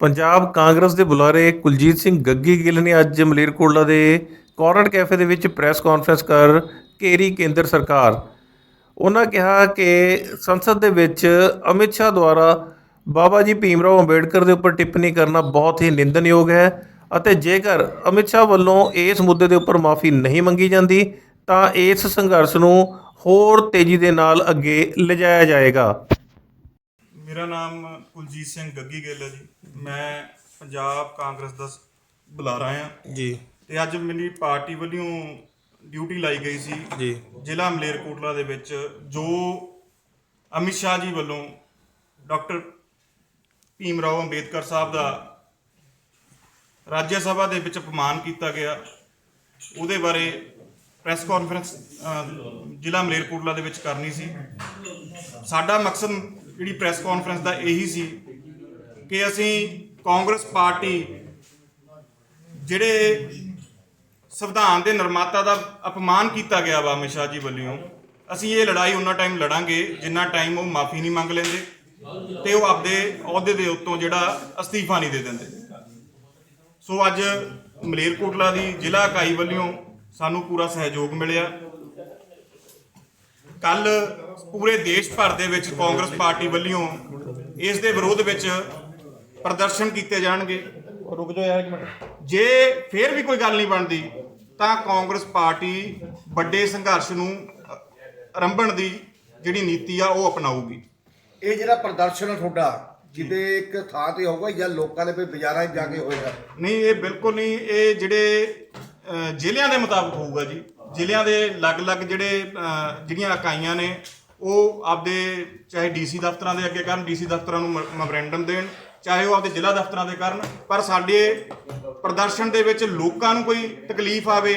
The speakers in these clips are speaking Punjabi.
ਪੰਜਾਬ ਕਾਂਗਰਸ ਦੇ ਬੁਲਾਰੇ ਕੁਲਜੀਤ ਸਿੰਘ ਗੱਗੀ ਗਿੱਲ ਨੇ ਅੱਜ ਮਲੇਰਕੋਟਲਾ ਦੇ ਕੋਰਨਰ ਕੈਫੇ ਦੇ ਵਿੱਚ ਪ੍ਰੈਸ ਕਾਨਫਰੰਸ ਕਰ ਘੇਰੀ ਕੇਂਦਰ ਸਰਕਾਰ। ਉਹਨਾਂ ਕਿਹਾ ਕਿ ਸੰਸਦ ਦੇ ਵਿੱਚ ਅਮਿਤ ਸ਼ਾਹ ਦੁਆਰਾ ਬਾਬਾ ਜੀ ਭੀਮ ਰਾਓ ਅੰਬੇਡਕਰ ਦੇ ਉੱਪਰ ਟਿੱਪਣੀ ਕਰਨਾ ਬਹੁਤ ਹੀ ਨਿੰਦਨਯੋਗ ਹੈ ਅਤੇ ਜੇਕਰ ਅਮਿਤ ਸ਼ਾਹ ਵੱਲੋਂ ਇਸ ਮੁੱਦੇ ਦੇ ਉੱਪਰ ਮਾਫੀ ਨਹੀਂ ਮੰਗੀ ਜਾਂਦੀ, ਤਾਂ ਇਸ ਸੰਘਰਸ਼ ਨੂੰ ਹੋਰ ਤੇਜ਼ੀ ਦੇ ਨਾਲ ਅੱਗੇ ਲਿਜਾਇਆ ਜਾਏਗਾ। ਮੇਰਾ ਨਾਮ ਕੁਲਜੀਤ ਸਿੰਘ ਗੱਗੀ ਗਿੱਲ ਹੈ ਜੀ। ਮੈਂ ਪੰਜਾਬ ਕਾਂਗਰਸ ਦਾ ਬੁਲਾਰਾ ਆ ਜੀ। ਤੇ ਅੱਜ ਮੇਰੀ ਪਾਰਟੀ ਵੱਲੋਂ ਡਿਊਟੀ ਲਾਈ ਗਈ ਸੀ। ਜੀ। ਜ਼ਿਲ੍ਹਾ ਮਲੇਰਕੋਟਲਾ ਦੇ ਵਿੱਚ ਜੋ ਅਮਿਤ ਸ਼ਾਹ ਜੀ ਵੱਲੋਂ ਡਾਕਟਰ ਭੀਮ ਰਾਓ ਅੰਬੇਦਕਰ ਸਾਹਿਬ ਦਾ ਰਾਜ ਸਭਾ ਦੇ ਵਿੱਚ ਅਪਮਾਨ ਕੀਤਾ ਗਿਆ। ਉਹਦੇ ਬਾਰੇ ਪ੍ਰੈਸ ਕਾਨਫਰੰਸ ਜ਼ਿਲ੍ਹਾ ਮਲੇਰਕੋਟਲਾ ਦੇ ਵਿੱਚ ਕਰਨੀ ਸੀ। ਸਾਡਾ ਮਕਸਦ ਜਿਹੜੀ ਪ੍ਰੈਸ ਕਾਨਫਰੰਸ ਦਾ ਇਹੀ ਸੀ ਕਿ ਅਸੀਂ ਕਾਂਗਰਸ ਪਾਰਟੀ ਜਿਹੜੇ ਸੰਵਿਧਾਨ ਦੇ ਨਿਰਮਾਤਾ ਦਾ ਅਪਮਾਨ ਕੀਤਾ ਗਿਆ ਵਾ ਅਮਿਤ ਸ਼ਾਹ ਜੀ ਵੱਲੋਂ, ਅਸੀਂ ਇਹ ਲੜਾਈ ਉਹਨਾਂ ਟਾਈਮ ਲੜਾਂਗੇ, ਜਿੰਨਾ ਟਾਈਮ ਉਹ ਮਾਫੀ ਨਹੀਂ ਮੰਗ ਲੈਂਦੇ ਤੇ ਉਹ ਆਪਦੇ ਅਹੁਦੇ ਦੇ ਉੱਤੋਂ ਜਿਹੜਾ ਅਸਤੀਫਾ ਨਹੀਂ ਦੇ ਦਿੰਦੇ। ਸੋ ਅੱਜ ਮਲੇਰਕੋਟਲਾ ਦੀ ਜ਼ਿਲ੍ਹਾ ਇਕਾਈ ਵੱਲੋਂ ਸਾਨੂੰ ਪੂਰਾ ਸਹਿਯੋਗ ਮਿਲਿਆ। ਕੱਲ ਪੂਰੇ ਦੇਸ਼ ਭਰ ਦੇ ਵਿੱਚ ਕਾਂਗਰਸ ਪਾਰਟੀ ਵੱਲੋਂ ਇਸ ਦੇ ਵਿਰੋਧ ਵਿੱਚ ਪ੍ਰਦਰਸ਼ਨ ਕੀਤੇ ਜਾਣਗੇ। ਰੁਕ ਜਾਓ ਯਾਰ ਇੱਕ ਮਿੰਟ। ਜੇ ਫੇਰ ਵੀ ਕੋਈ ਗੱਲ ਨਹੀਂ ਬਣਦੀ ਤਾਂ ਕਾਂਗਰਸ ਪਾਰਟੀ ਵੱਡੇ ਸੰਘਰਸ਼ ਨੂੰ ਆਰੰਭਣ ਦੀ ਜਿਹੜੀ ਨੀਤੀ ਆ ਉਹ ਅਪਣਾਊਗੀ। ਇਹ ਜਿਹੜਾ ਪ੍ਰਦਰਸ਼ਨ ਹੈ ਤੁਹਾਡਾ ਕਿਤੇ ਇੱਕ ਥਾਂ ਤੇ ਹੋਊਗਾ ਜਾਂ ਲੋਕਾਂ ਦੇ ਕੋਈ ਬਾਜ਼ਾਰਾਂ 'ਚ ਜਾ ਕੇ ਹੋਏਗਾ? ਨਹੀਂ ਇਹ ਬਿਲਕੁਲ ਨਹੀਂ ਇਹ ਜਿਹੜੇ ਜ਼ਿਲ੍ਹਿਆਂ ਦੇ ਮੁਤਾਬਕ ਹੋਊਗਾ ਜੀ। ਜ਼ਿਲ੍ਹਿਆਂ ਦੇ ਅਲੱਗ-ਅਲੱਗ ਜਿਹੜੇ ਜਿਹੜੀਆਂ ਇਕਾਈਆਂ ਨੇ, ਉਹ ਆਪਦੇ ਚਾਹੇ ਡੀਸੀ ਦਫ਼ਤਰਾਂ ਦੇ ਅੱਗੇ ਕਰਨ, ਡੀਸੀ ਦਫ਼ਤਰਾਂ ਨੂੰ ਮੈਮੋਰੈਂਡਮ ਦੇਣ, ਚਾਹੇ ਉਹ ਆਪਦੇ ਜ਼ਿਲ੍ਹਾ ਦਫ਼ਤਰਾਂ ਦੇ ਕਰਨ, ਪਰ ਸਾਡੇ ਪ੍ਰਦਰਸ਼ਨ ਦੇ ਵਿੱਚ ਲੋਕਾਂ ਨੂੰ ਕੋਈ ਤਕਲੀਫ ਆਵੇ,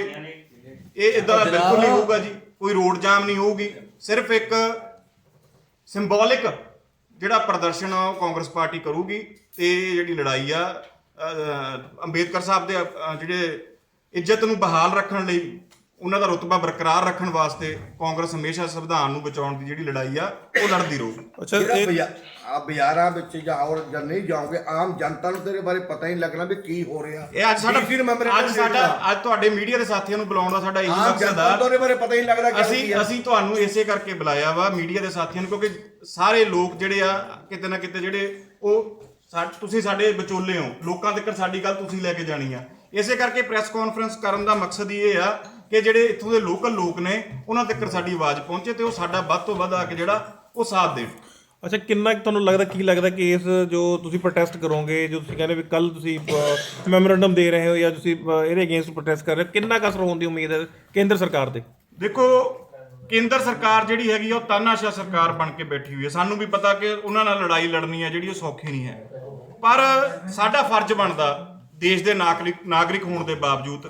ਇਹ ਇਦਾਂ ਦਾ ਬਿਲਕੁਲ ਨਹੀਂ ਹੋਊਗਾ ਜੀ। ਕੋਈ ਰੋਡ ਜਾਮ ਨਹੀਂ ਹੋਊਗੀ। ਸਿਰਫ ਇੱਕ ਸਿੰਬੋਲਿਕ ਜਿਹੜਾ ਪ੍ਰਦਰਸ਼ਨ ਆ, ਉਹ ਕਾਂਗਰਸ ਪਾਰਟੀ ਕਰੂਗੀ ਤੇ ਜਿਹੜੀ ਲੜਾਈ ਆ ਅੰਬੇਦਕਰ ਸਾਹਿਬ ਦੇ ਜਿਹੜੇ ਇੱਜ਼ਤ ਨੂੰ ਬਹਾਲ ਰੱਖਣ ਲਈ ਉਹਨਾਂ ਦਾ ਰੁਤਬਾ ਬਰਕਰਾਰ ਰੱਖਣ ਵਾਸਤੇ ਕਾਂਗਰਸ ਹਮੇਸ਼ਾ ਸੰਵਿਧਾਨ ਨੂੰ ਬਚਾਉਣ ਦੀ ਜਿਹੜੀ ਲੜਾਈ ਆ ਉਹ ਲੜਦੀ ਰਹੂਗੀ ਅੱਛਾ ਇਹ ਆ ਬਾਜ਼ਾਰਾਂ ਵਿੱਚ ਜਾਂ ਹੋਰ ਜਾਂ ਨਹੀਂ ਜਾਓਗੇ ਆਮ ਜਨਤਾ ਨੂੰ ਤੇਰੇ ਬਾਰੇ ਪਤਾ ਹੀ ਨਹੀਂ ਲੱਗਣਾ ਵੀ ਕੀ ਹੋ ਰਿਹਾ। ਇਹ ਅੱਜ ਸਾਡਾ ਨੂੰ memorandum ਅੱਜ ਸਾਡਾ। ਅੱਜ ਤੁਹਾਡੇ ਮੀਡੀਆ ਦੇ ਸਾਥੀਆਂ ਨੂੰ ਬੁਲਾਉਣ ਦਾ ਸਾਡਾ ਇਹੀ ਆਮ ਮਕਸਦ ਜਨਤਾ ਨੂੰ ਆ ਤੇਰੇ ਬਾਰੇ ਪਤਾ ਹੀ ਨਹੀਂ ਲੱਗਦਾ ਕਿ ਅਸੀਂ ਅਸੀਂ ਤੁਹਾਨੂੰ ਇਸੇ ਕਰਕੇ ਬੁਲਾਇਆ ਵਾ ਮੀਡੀਆ ਦੇ ਸਾਥੀਆਂ ਨੂੰ ਕਿਉਂਕਿ ਸਾਰੇ ਲੋਕ ਜਿਹੜੇ ਆ ਕਿਤੇ ਨਾ ਕਿਤੇ ਜਿਹੜੇ ਉਹ ਤੁਸੀਂ ਸਾਡੇ ਵਿਚੋਲੇ ਹੋ। ਲੋਕਾਂ ਤੱਕ ਸਾਡੀ ਗੱਲ ਤੁਸੀਂ ਲੈ ਕੇ ਜਾਣੀ ਆ। ਇਸੇ ਕਰਕੇ ਪ੍ਰੈਸ ਕਾਨਫਰੰਸ ਕਰਨ ਦਾ ਮਕਸਦ ਹੀ ਇਹ ਆ ਕਿ ਜਿਹੜੇ ਇੱਥੋਂ ਦੇ ਲੋਕਲ ਲੋਕ ਨੇ ਉਹਨਾਂ ਤੱਕ ਸਾਡੀ ਆਵਾਜ਼ ਪਹੁੰਚੇ ਤੇ ਉਹ ਸਾਡਾ ਵੱਧ ਤੋਂ ਵੱਧ ਆ ਕੇ ਜਿਹੜਾ ਉਹ ਸਾਥ ਦੇਣ। ਅੱਛਾ ਕਿੰਨਾ ਤੁਹਾਨੂੰ ਲੱਗਦਾ ਕੀ ਲੱਗਦਾ ਕਿ ਇਸ ਜੋ ਤੁਸੀਂ ਪ੍ਰੋਟੈਸਟ ਕਰੋਗੇ ਜੋ ਤੁਸੀਂ ਕਹਿੰਦੇ ਵੀ ਕੱਲ ਤੁਸੀਂ ਮੈਮੋਰੈਂਡਮ ਦੇ ਰਹੇ ਹੋ ਜਾਂ ਤੁਸੀਂ ਇਹਦੇ ਅਗੇਂਸਟ ਪ੍ਰੋਟੈਸਟ ਕਰ ਰਹੇ ਹੋ ਕਿੰਨਾ ਕੁ ਅਸਰ ਹੋਣ ਦੀ ਉਮੀਦ ਹੈ ਕੇਂਦਰ ਸਰਕਾਰ ਦੇ ਦੇਖੋ ਕੇਂਦਰ ਸਰਕਾਰ ਜਿਹੜੀ ਹੈਗੀ ਉਹ ਤਾਨਾਸ਼ਾ ਸਰਕਾਰ ਬਣ ਕੇ ਬੈਠੀ ਹੋਈ ਹੈ। ਸਾਨੂੰ ਵੀ ਪਤਾ ਕਿ ਉਹਨਾਂ ਨਾਲ ਲੜਾਈ ਲੜਨੀ ਹੈ ਜਿਹੜੀ ਉਹ ਸੌਖੀ ਨਹੀਂ ਹੈ। ਪਰ ਸਾਡਾ ਫਰਜ਼ ਬਣਦਾ ਦੇਸ਼ ਦੇ ਨਾਗਰਿਕ ਨਾਗਰਿਕ ਹੋਣ ਦੇ ਬਾਵਜੂਦ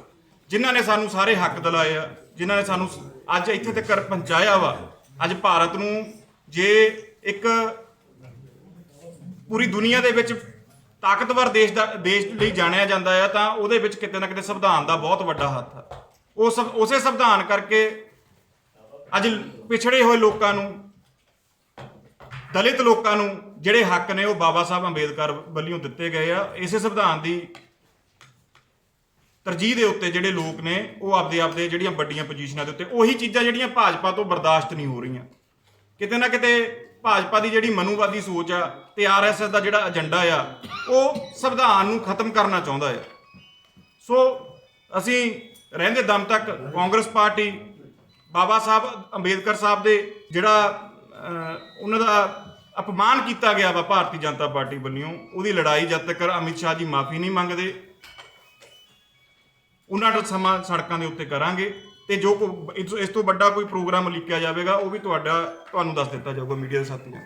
ਜਿਨ੍ਹਾਂ ਨੇ ਸਾਨੂੰ ਸਾਰੇ ਹੱਕ ਦਿਲਾਏ ਆ, ਜਿਨ੍ਹਾਂ ਨੇ ਸਾਨੂੰ ਅੱਜ ਇੱਥੇ ਤੱਕ ਪਹੁੰਚਾਇਆ ਵਾ, ਅੱਜ ਭਾਰਤ ਨੂੰ ਜੇ ਇੱਕ ਪੂਰੀ ਦੁਨੀਆ ਦੇ ਵਿੱਚ ਤਾਕਤਵਰ ਦੇਸ਼ ਦਾ, ਦੇਸ਼ ਲਈ ਜਾਣਿਆ ਜਾਂਦਾ ਆ, ਤਾਂ ਉਹਦੇ ਵਿੱਚ ਕਿਤੇ ਨਾ ਕਿਤੇ ਸੰਵਿਧਾਨ ਦਾ ਬਹੁਤ ਵੱਡਾ ਹੱਥ ਹੈ ਉਸ ਉਸੇ ਸੰਵਿਧਾਨ ਕਰਕੇ ਅੱਜ ਪਿਛੜੇ ਹੋਏ ਲੋਕਾਂ ਨੂੰ, ਦਲਿਤ ਲੋਕਾਂ ਨੂੰ ਜਿਹੜੇ ਹੱਕ ਨੇ ਉਹ ਬਾਬਾ ਸਾਹਿਬ ਅੰਬੇਦਕਰ ਵੱਲੋਂ ਦਿੱਤੇ ਗਏ ਆ, ਇਸੇ ਸੰਵਿਧਾਨ ਦੀ ਤਰਜੀਹ ਦੇ ਉੱਤੇ ਜਿਹੜੇ ਲੋਕ ਨੇ, ਉਹ ਆਪਦੇ ਆਪਦੇ ਜਿਹੜੀਆਂ ਵੱਡੀਆਂ ਪੋਜੀਸ਼ਨਾਂ ਦੇ ਉੱਤੇ, ਉਹੀ ਚੀਜ਼ਾਂ ਜਿਹੜੀਆਂ ਭਾਜਪਾ ਤੋਂ ਬਰਦਾਸ਼ਤ ਨਹੀਂ ਹੋ ਰਹੀਆਂ। ਕਿਤੇ ਨਾ ਕਿਤੇ ਭਾਜਪਾ ਦੀ ਜਿਹੜੀ ਮਨੂਵਾਦੀ ਸੋਚ ਆ ਤੇ ਆਰਐਸਐਸ ਦਾ ਜਿਹੜਾ ਏਜੰਡਾ ਆ, ਉਹ ਸੰਵਿਧਾਨ ਨੂੰ ਖਤਮ ਕਰਨਾ ਚਾਹੁੰਦਾ ਆ। ਸੋ ਅਸੀਂ ਰਹਿੰਦੇ ਦਮ ਤੱਕ ਕਾਂਗਰਸ ਪਾਰਟੀ, ਬਾਬਾ ਸਾਹਿਬ ਅੰਬੇਦਕਰ ਸਾਹਿਬ ਦੇ ਜਿਹੜਾ ਉਹਨਾਂ ਦਾ ਅਪਮਾਨ ਕੀਤਾ ਗਿਆ ਵਾ ਭਾਰਤੀ ਜਨਤਾ ਪਾਰਟੀ ਵੱਲੋਂ, ਉਹਦੀ ਲੜਾਈ ਜਦ ਤੱਕ ਅਮਿਤ ਸ਼ਾਹ ਜੀ ਮਾਫੀ ਨਹੀਂ ਮੰਗਦੇ ਉਹਨਾਂ ਦਾ ਸਮਾਂ ਸੜਕਾਂ ਦੇ ਉੱਤੇ ਕਰਾਂਗੇ ਤੇ ਜੋ ਕੋ- ਇਸ ਇਸ ਤੋਂ ਵੱਡਾ ਕੋਈ ਪ੍ਰੋਗਰਾਮ ਲਿਖਿਆ ਜਾਵੇਗਾ, ਉਹ ਵੀ ਤੁਹਾਡਾ ਤੁਹਾਨੂੰ ਦੱਸ ਦਿੱਤਾ ਜਾਊਗਾ ਮੀਡੀਆ ਦੇ ਸਾਥੀਆਂ